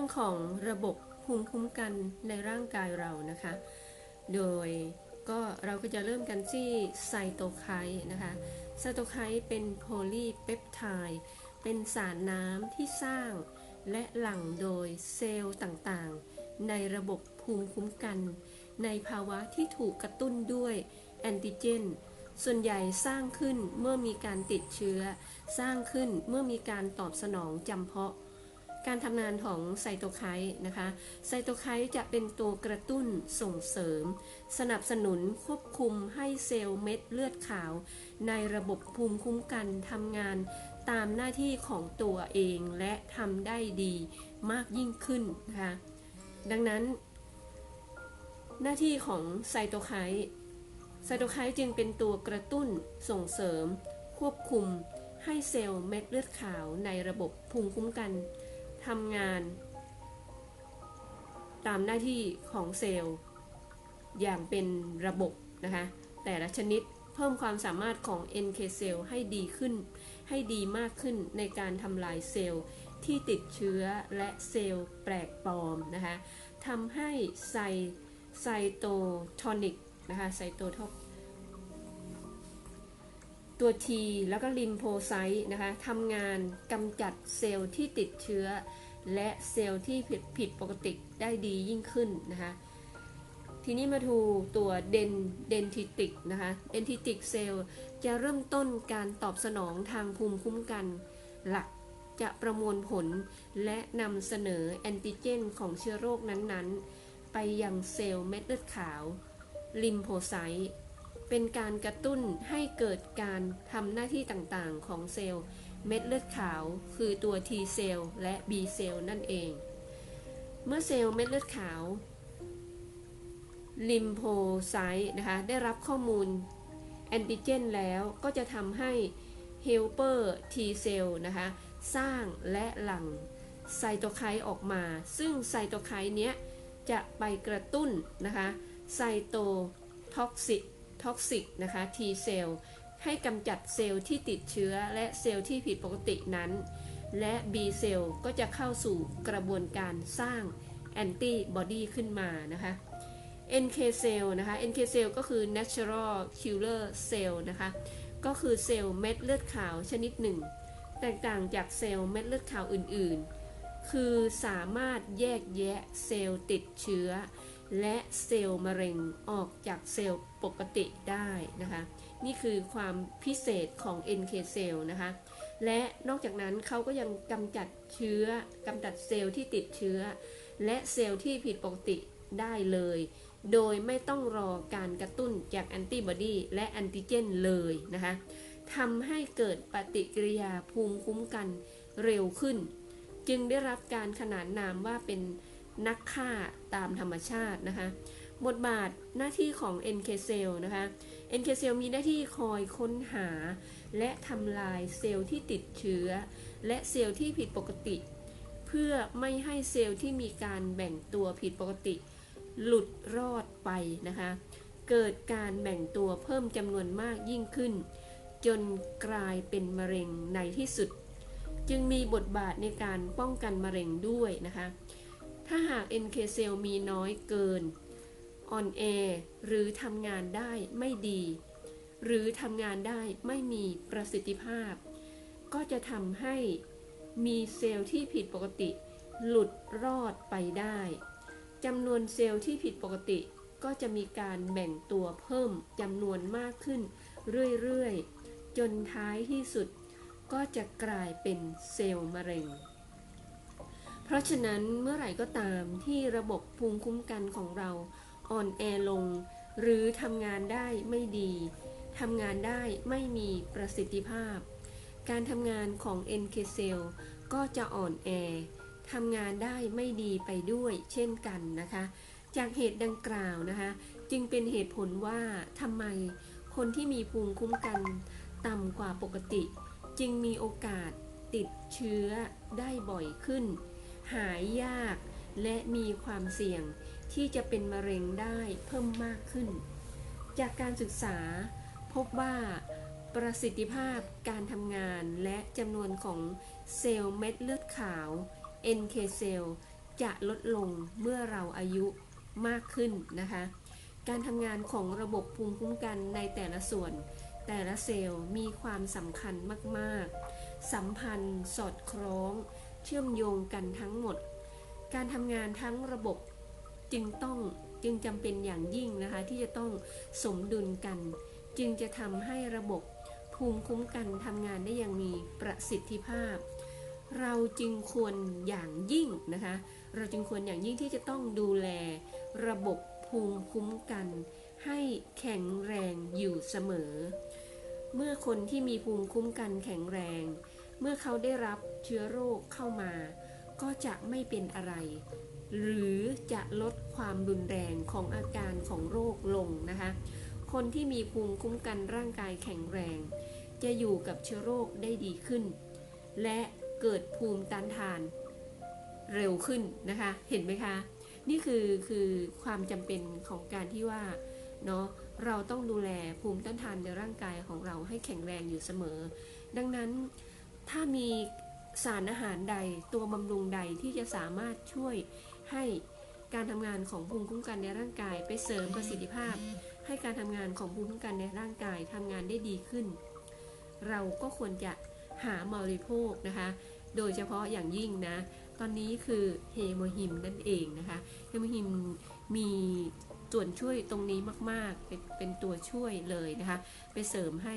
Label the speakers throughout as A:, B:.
A: รื่องของระบบภูมิคุ้มกันในร่างกายเรานะคะ โดยก็เราก็จะเริ่มกันที่ไซโตไคต์นะคะไซโตไคต์เป็นโพลีเปปไทด์เป็นสารน้ำที่สร้าง และหลั่งโดยเซลล์ต่างๆ ในระบบภูมิคุ้มกัน ในภาวะที่ถูกกระตุ้นด้วยแอนติเจน ส่วนใหญ่สร้างขึ้นเมื่อมีการติดเชื้อ สร้างขึ้นเมื่อมีการตอบสนองจำเพาะ การทำงานของไซโตไคต์นะคะ ไซโตไคต์จะเป็นตัวกระตุ้นส่งเสริม สนับสนุนควบคุมให้เซลล์เม็ดเลือดขาว ในระบบภูมิคุ้มกันทำงานตามหน้าที่ของตัวเองและทำได้ดีมากยิ่งขึ้นนะคะ ดังนั้น หน้าที่ของไซโตไคต์ไซโตไคต์จึงเป็นตัวกระตุ้นส่งเสริม ควบคุมให้เซลล์เม็ดเลือดขาวในระบบภูมิคุ้มกัน ทำงาน ตามหน้าที่ของเซลล์ อย่างเป็นระบบนะคะ แต่ละชนิดเพิ่มความสามารถของ NK เซลล์ให้ดีขึ้น ให้ดีมากขึ้นในการทำลายเซลล์ที่ติดเชื้อและเซลล์แปลกปลอมนะคะทำให้ไซไซโตทอนิกนะคะไซโตทอ ตัว T แล้วก็ลิมโพไซต์นะคะทำงานกำจัดเซลล์ที่ติดเชื้อ และเซลล์ที่ผิดผิดปกติได้ดียิ่งขึ้นนะคะทีนี้มาดูตัวเดนเดนทิติกนะคะเดนทิติกเซลล์จะเริ่มต้นการตอบสนองทางภูมิคุ้มกัน หลักจะประมวลผลและนำเสนอแอนติเจนของเชื้อโรคนั้นๆ ไปยังเซลล์เม็ดเลือดขาว ลิมโพไซต์ เป็นการกระตุ้นให้เกิดการทำหน้าที่ต่างๆของเซลล์ เม็ดเลือดขาวคือตัว T เซลล์และ B เซลล์นั่นเอง เมื่อเซลล์เม็ดเลือดขาวลิมโพไซต์นะคะได้รับข้อมูลแอนติเจนแล้วก็จะทำให้เฮลเปอร์ T เซลล์นะคะสร้างและหลั่งไซโตไคต์ออกมา ซึ่งไซโตไคต์เนี้ยจะไปกระตุ้นนะคะไซโตท็อกซิก ท็อกซิกนะคะ T เซลล์ให้กำจัดเซลล์ที่ติดเชื้อและเซลล์ที่ผิดปกตินั้น และ B เซลล์ก็จะเข้าสู่กระบวนการสร้างแอนติบอดีขึ้นมานะคะ NK เซลล์นะคะ NK เซลล์ก็คือ natural killer cell นะคะ ก็คือเซลล์เม็ดเลือดขาวชนิดหนึ่ง แตกต่างจากเซลล์เม็ดเลือดขาวอื่นๆ คือสามารถแยกแยะเซลล์ติดเชื้อ และเซลล์มะเร็งออกจากเซลล์ปกติได้นะคะ นี่คือความพิเศษของ NK เซลล์นะคะ และนอกจากนั้นเขาก็ยังกำจัดเชื้อกำจัดเซลล์ที่ติดเชื้อ และเซลล์ที่ผิดปกติได้เลย โดยไม่ต้องรอการกระตุ้นจากแอนติบอดีและแอนติเจนเลยนะคะทำให้เกิดปฏิกิริยาภูมิคุ้มกันเร็วขึ้น จึงได้รับการขนานนามว่าเป็น นักฆ่าตามธรรมชาตินะคะ บทบาทหน้าที่ของ NK cell นะคะ NK cell มีหน้าที่คอยค้นหา และทำลายเซลล์ที่ติดเชื้อ และเซลล์ที่ผิดปกติ เพื่อไม่ให้เซลล์ที่มีการแบ่งตัวผิดปกติ หลุดรอดไปนะคะ เกิดการแบ่งตัวเพิ่มจำนวนมากยิ่งขึ้น จนกลายเป็นมะเร็งในที่สุด จึงมีบทบาทในการป้องกันมะเร็งด้วยนะคะ ถ้าหาก NK cell มีน้อยเกินอ่อนแอหรือทำงานได้ไม่ดี หรือทำงานได้ไม่มีประสิทธิภาพ ก็จะทำให้มีเซลล์ที่ผิดปกติ หลุดรอดไปได้จำนวนเซลล์ที่ผิดปกติก็จะมีการแบ่งตัวเพิ่มจำนวนมากขึ้นเรื่อย ๆ จนท้ายที่สุดก็จะกลายเป็นเซลล์มะเร็ง ราะฉะนั้นเมื่อไหร่ก็ตามที่ระบบภูมิคุ้มกันของเราอ่อนแอลง หรือทำงานได้ไม่ดีทำงานได้ไม่มีประสิทธิภาพ การทำงานของ NK cell ก็จะอ่อนแอทำงานได้ไม่ดีไปด้วยเช่นกันนะคะ จากเหตุดังกล่าวนะคะ จึงเป็นเหตุผลว่าทำไมคนที่มีภูมิคุ้มกันต่ำกว่าปกติ จึงมีโอกาสติดเชื้อได้บ่อยขึ้น หายยาก และมีความเสี่ยงที่จะเป็นมะเร็งได้เพิ่มมากขึ้น จากการศึกษาพบว่าประสิทธิภาพการทำงานและจำนวนของเซลล์เม็ดเลือดขาว NK เซลล์จะลดลงเมื่อเราอายุมากขึ้นนะคะ การทำงานของระบบภูมิคุ้มกันในแต่ละส่วน แต่ละเซลล์มีความสำคัญมาก ๆ สัมพันธ์สอดคล้อง เชื่อมโยงกันทั้งหมด การทำงานทั้งระบบจึงต้องจึงจำเป็นอย่างยิ่งนะคะที่จะต้องสมดุลกัน จึงจะทำให้ระบบภูมิคุ้มกันทำงานได้อย่างมีประสิทธิภาพ เราจึงควรอย่างยิ่งนะคะเราจึงควรอย่างยิ่งที่จะต้องดูแลระบบภูมิคุ้มกัน ให้แข็งแรงอยู่เสมอ เมื่อคนที่มีภูมิคุ้มกันแข็งแรง เมื่อเขาได้รับเชื้อโรคเข้ามา ก็จะไม่เป็นอะไร หรือจะลดความรุนแรงของอาการของโรคลงนะคะ คนที่มีภูมิคุ้มกันร่างกายแข็งแรง จะอยู่กับเชื้อโรคได้ดีขึ้น และเกิดภูมิต้านทานเร็วขึ้นนะคะ เห็นไหมคะ นี่คือคือความจำเป็นของการที่ว่าเนาะเราต้องดูแลภูมิต้านทานในร่างกายของเราให้แข็งแรงอยู่เสมอ ดังนั้น ถ้ามีสารอาหารใดตัวบำรุงใดที่จะสามารถช่วยให้การทำงานของภูมิคุ้มกันในร่างกาย ไปเสริมประสิทธิภาพ ให้การทำงานของภูมิคุ้มกันในร่างกายทำงานได้ดีขึ้น เราก็ควรจะหามาบริโภคนะคะ โดยเฉพาะอย่างยิ่งนะ ตอนนี้คือเฮโมฮิมนั่นเองนะคะ เฮโมฮิมมีส่วนช่วยตรงนี้มาก ๆ เป็นเป็นตัวช่วยเลยนะคะ ไปเสริมให้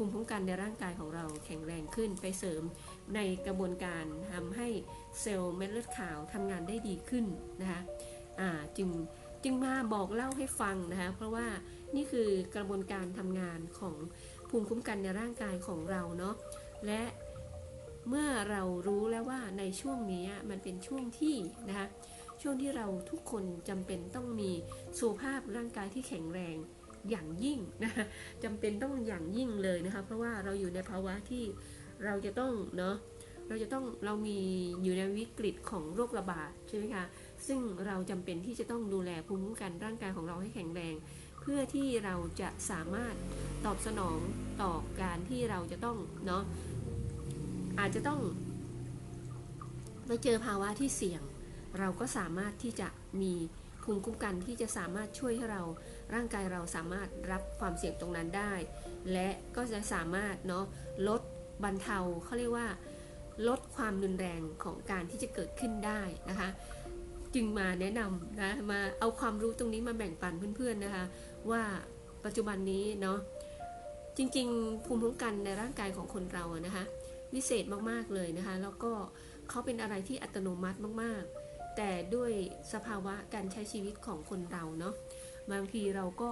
A: ภูมิคุ้มกันในร่างกายของเราแข็งแรงขึ้นไปเสริมในกระบวนการทำให้เซลล์เม็ดเลือดขาวทำงานได้ดีขึ้นนะคะอ่าจึงจึงมาบอกเล่าให้ฟังนะคะเพราะว่านี่คือกระบวนการทำงานของภูมิคุ้มกันในร่างกายของเราเนาะและเมื่อเรารู้แล้วว่าในช่วงนี้มันเป็นช่วงที่นะคะช่วงที่เราทุกคนจำเป็นต้องมีสุขภาพร่างกายที่แข็งแรง อย่างยิ่งนะคะจำเป็นต้องอย่างยิ่งเลยนะคะ เพราะว่าเราอยู่ในภาวะที่เราจะต้องเนาะเราจะต้องเรามีอยู่ในวิกฤตของโรคระบาดใช่ไหมคะซึ่งเราจำเป็นที่จะต้องดูแลภูมิคุ้มกันร่างกายของเราให้แข็งแรง เพื่อที่เราจะสามารถตอบสนองต่อการที่เราจะต้องเนาะอาจจะต้องไปเจอภาวะที่เสี่ยง เราก็สามารถที่จะมีภูมิคุ้มกันที่จะสามารถช่วยให้เรา ร่างกายเราสามารถรับความเสี่ยงตรงนั้นได้ และก็จะสามารถเนาะลดบรรเทาเขาเรียกว่า ลดความรุนแรงของการที่จะเกิดขึ้นได้นะคะ จึงมาแนะนำนะมาเอาความรู้ตรงนี้มาแบ่งปันเพื่อนๆนะคะ ว่าปัจจุบันนี้เนาะจริงๆ ภูมิคุ้มกันในร่างกายของคนเรานะคะวิเศษมากๆเลยนะคะ แล้วก็เขาเป็นอะไรที่อัตโนมัติมากๆ แต่ด้วยสภาวะการใช้ชีวิตของคนเราเนาะ บางทีเราก็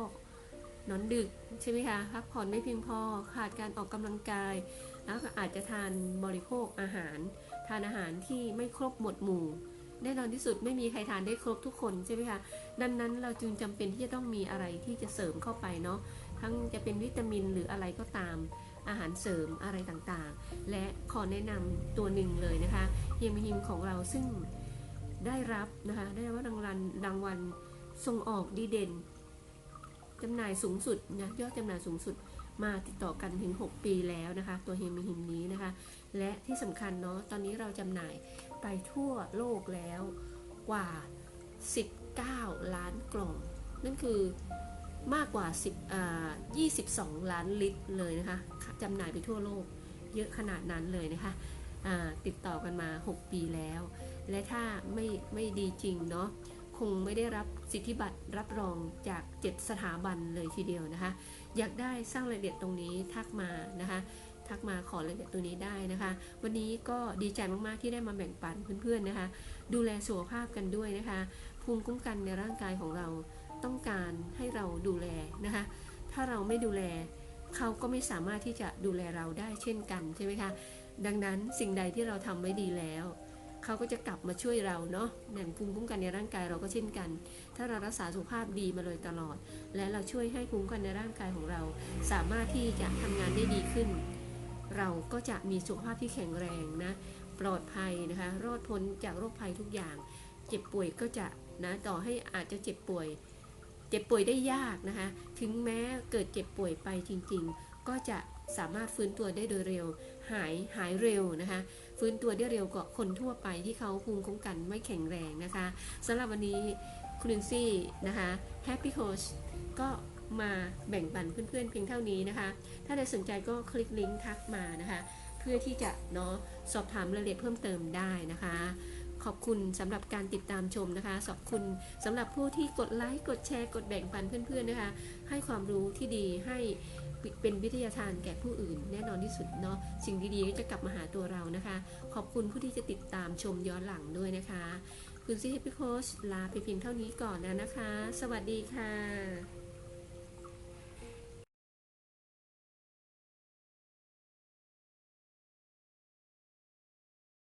A: นอนดึกใช่ไหมคะพักผ่อนไม่เพียงพอขาดการออกกำลังกาย แล้วก็อาจจะทานบริโภคอาหาร ทานอาหารที่ไม่ครบหมดหมู่แน่นอนที่สุดไม่มีใครทานได้ครบทุกคนใช่ไหมคะดังนั้นเราจึงจำเป็นที่จะต้องมีอะไรที่จะเสริมเข้าไปเนาะทั้งจะเป็นวิตามินหรืออะไรก็ตาม อาหารเสริมอะไรต่างๆ และขอแนะนำตัวหนึ่งเลยนะคะเฮียมฮิมของเราซึ่งได้รับนะคะได้รับรางวัลรางวัล ส่งออกดีเด่นจำหน่ายสูงสุดนะยอดจำหน่ายสูงสุดมาติดต่อกันถึง 6 ปีแล้วนะคะ ตัวเฮมิฮิมนี้นะคะ และที่สำคัญเนาะตอนนี้เราจำหน่ายไปทั่วโลกแล้วกว่า 19 ล้านกล่อง นั่นคือมากกว่า10อ่า22 ล้านลิตรเลยนะคะจำหน่ายไปทั่วโลกเยอะขนาดนั้นเลยนะคะติดต่อกันมา 6 ปีแล้ว และถ้าไม่ไม่ดีจริงเนาะ คงไม่ได้รับสิทธิบัตรรับรองจาก 7 สถาบันเลยทีเดียวนะคะ อยากได้สร้างรายละเอียดตรงนี้ทักมานะคะทักมาขอรายละเอียดตัวนี้ได้นะคะ วันนี้ก็ดีใจมากๆที่ได้มาแบ่งปันเพื่อนๆนะคะ ดูแลสุขภาพกันด้วยนะคะ ภูมิคุ้มกันในร่างกายของเราต้องการให้เราดูแลนะคะ ถ้าเราไม่ดูแลเขาก็ไม่สามารถที่จะดูแลเราได้เช่นกันใช่ไหมคะ ดังนั้นสิ่งใดที่เราทำไว้ดีแล้ว เขาก็จะกลับมาช่วยเราเนาะอย่างภูมิคุ้มกันในร่างกายเราก็เช่นกัน ถ้าเรารักษาสุขภาพดีมาเลยตลอด และเราช่วยให้ภูมิคุ้มกันในร่างกายของเรา สามารถที่จะทำงานได้ดีขึ้น เราก็จะมีสุขภาพที่แข็งแรงนะ ปลอดภัยนะคะ รอดพ้นจากโรคภัยทุกอย่าง เจ็บป่วยก็จะนะต่อให้อาจจะเจ็บป่วย เจ็บป่วยได้ยากนะคะ ถึงแม้เกิดเจ็บป่วยไปจริง ๆ ก็จะสามารถฟื้นตัวได้โดยเร็ว หายหายเร็วนะคะ ฟื้นตัวได้เร็วกว่าคนทั่วไปที่เขาภูมิคุ้มกันไม่แข็งแรงนะคะสำหรับวันนี้คุณลินซี่นะคะ Happy Coach ก็มาแบ่งปันเพื่อนๆเพียงเท่านี้นะคะ ถ้าใครสนใจก็คลิกลิงก์ทักมานะคะ เพื่อที่จะเนาะสอบถามรายละเอียดเพิ่มเติมได้นะคะ ขอบคุณสำหรับการติดตามชมนะคะขอบคุณสำหรับผู้ที่กดไลค์กดแชร์กดแบ่งปันเพื่อนๆนะคะ ให้ความรู้ที่ดีให้ เป็นวิทยาทานแก่ผู้อื่น แน่นอนที่สุดเนาะสิ่งดีๆก็จะกลับมาหาตัวเรานะคะ ขอบคุณผู้ที่จะติดตามชมย้อนหลังด้วยนะคะ คุณซีฮิปปี้โคชลาไปเพียงเท่านี้ก่อนแล้วนะคะ สวัสดีค่ะ